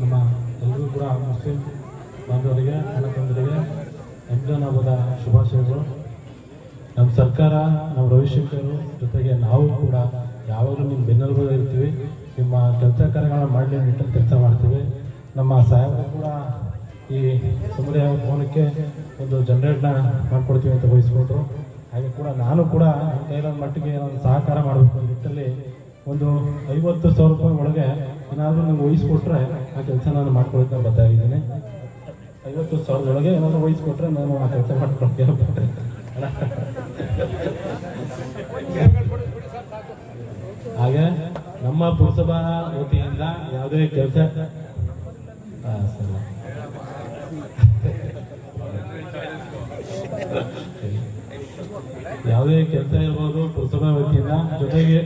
ನಮ್ಮ ಎಲ್ಲರೂ ಕೂಡ ಮುಸ್ಲಿಂ ಬಾಂಧವರಿಗೆ ಅಣ್ಣ ತಂದರಿಗೆ ರಂಜಾನ್ ಹಬ್ಬದ ಶುಭಾಶಯಗಳು. ನಮ್ಮ ಸರ್ಕಾರ, ನಮ್ಮ ರವಿಶಂಕರ್ ಜೊತೆಗೆ ನಾವು ಕೂಡ ಯಾವಾಗಲೂ ನಿಮ್ಮ ಬೆನ್ನೆಲುಬು ಇರ್ತೀವಿ. ನಿಮ್ಮ ಕೆಲಸ ಕಾರ್ಯಗಳನ್ನು ಮಾಡಲಿ ನಿಟ್ಟಲ್ಲಿ ಕೆಲಸ ಮಾಡ್ತೀವಿ. ನಮ್ಮ ಸಾಹೇಬರು ಕೂಡ ಈ ಸಮುದಾಯ ಭವನಕ್ಕೆ ಒಂದು ಜನರೇಟ್ನ ಮಾಡ್ಕೊಡ್ತೀವಿ ಅಂತ ವಹಿಸ್ಕೊಟ್ರು ಹಾಗೆ ಕೂಡ ನಾನು ಕೂಡ ಕೈಲೊಂದು ಮಟ್ಟಿಗೆ ಒಂದು ಸಹಕಾರ ಮಾಡಬೇಕು ನಿಟ್ಟಲ್ಲಿ ಒಂದು ಐವತ್ತು ಸಾವಿರ ರೂಪಾಯಿ ಒಳಗೆ ಏನಾದರೂ ನಂಗೆ ವಹಿಸ್ಕೊಟ್ರೆ ಆ ಕೆಲಸ ನಾನು ಮಾಡ್ಕೊಳ್ತಾ ಬರ್ತಾ ಇದ್ದೀನಿ. ಐವತ್ತು ಸಾವಿರದೊಳಗೆ ಏನಾದರೂ ವಹಿಸ್ಕೊಟ್ರೆ ನಾನು ಆ ಕೆಲಸ ಮಾಡ್ಕೊಳ್ತೀನಿ ಹಾಗೆ ನಮ್ಮ ಪುರಸಭಾ ವತಿಯಿಂದ ಯಾವುದೇ ಕೆಲಸ ಯಾವುದೇ ಕೆಲಸ ಇರ್ಬೋದು ಪುರಸಭಾ ವತಿಯಿಂದ ಜೊತೆಗೆ